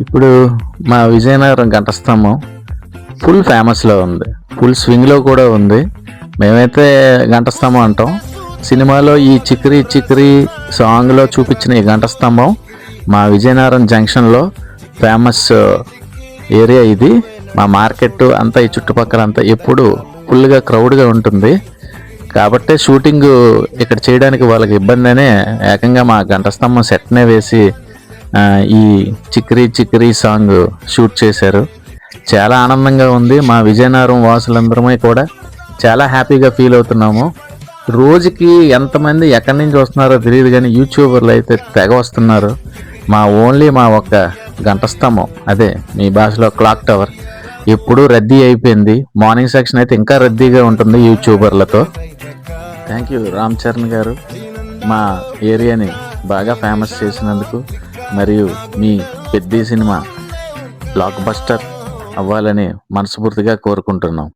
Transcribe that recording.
ఇప్పుడు మా విజయనగరం ఘంటస్తంభం ఫుల్ ఫేమస్లో ఉంది. ఫుల్ స్వింగ్లో కూడా ఉంది. మేమైతే ఘంటస్తంభం అంటాం. సినిమాలో ఈ చిక్రీ చిక్రీ సాంగ్లో చూపించిన ఈ ఘంటస్తంభం మా విజయనగరం జంక్షన్లో ఫేమస్ ఏరియా ఇది. మా మార్కెట్ అంతా ఈ చుట్టుపక్కల అంతా ఎప్పుడు ఫుల్గా క్రౌడ్గా ఉంటుంది. కాబట్టి షూటింగ్ ఇక్కడ చేయడానికి వాళ్ళకి ఇబ్బంది అనే ఏకంగా మా ఘంటస్తంభం సెట్నే వేసి ఈ చిక్రీ చిక్రీ సాంగ్ షూట్ చేశారు. చాలా ఆనందంగా ఉంది. మా విజయనగరం వాసులందరమే కూడా చాలా హ్యాపీగా ఫీల్ అవుతున్నాము. రోజుకి ఎంతమంది ఎక్కడి నుంచి వస్తున్నారో తెలియదు కానీ యూట్యూబర్లు అయితే తెగ వస్తున్నారు. మా ఓన్లీ మా ఒక్క గంట స్తంభం అదే మీ భాషలో క్లాక్ టవర్. ఎప్పుడూ రద్దీ అయిపోయింది. మార్నింగ్ సెక్షన్ అయితే ఇంకా రద్దీగా ఉంటుంది యూట్యూబర్లతో. Thank you Ram Charan garu. మా ఏరియాని బాగా ఫేమస్ చేసినందుకు మరియు మీ పెద్ద సినిమా బ్లాక్ బస్టర్ అవ్వాలని మనస్ఫూర్తిగా కోరుకుంటున్నాం.